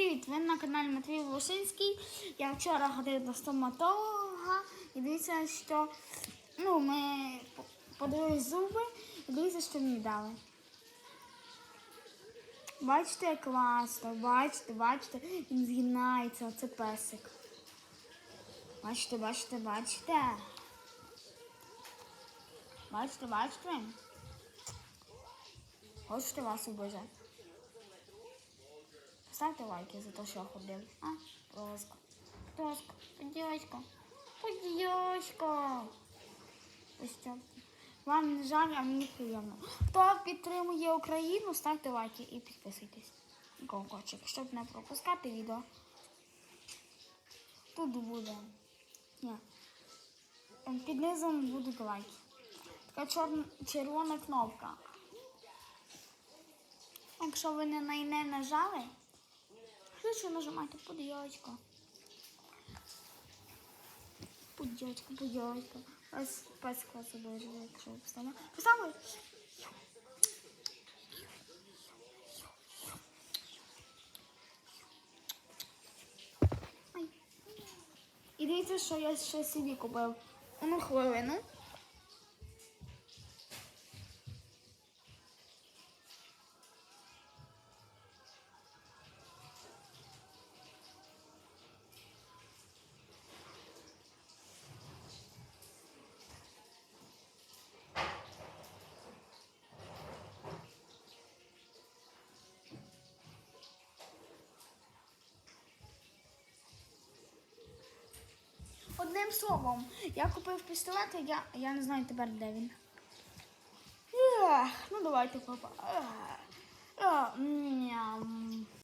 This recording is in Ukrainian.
Привіт! Ви на каналі Матвій Волошинський. Я вчора ходив до стоматолога і дивіться, що ну, ми по- подивились зуби і дивіться, що мені дали. Бачите, як класно, бачите, бачите, він згинається, це песик. Бачите, бачите, бачите. Бачите, бачите? Хочете вас обижати? Ставте лайки за те, що я ходив. А, проска. Проска, подівочка. Подівочка. Ось. Вам не жаль, а мені приємно. Хто підтримує Україну, ставте лайки і підписуйтесь. Колокольчик, щоб не пропускати відео. Тут буде. Ні. Під низом будуть лайки. Така чорна, червона кнопка. Якщо ви на неї не нажали, швидше нажимайте подйочку. Подйочка, подйочка. Ось пес клас обожує, якщо ви поставили. І дивіться, що я ще собі купив. Одну хвилину. Одним словом, я купив пістолет, я, я не знаю тепер, де він. Ну давайте папа.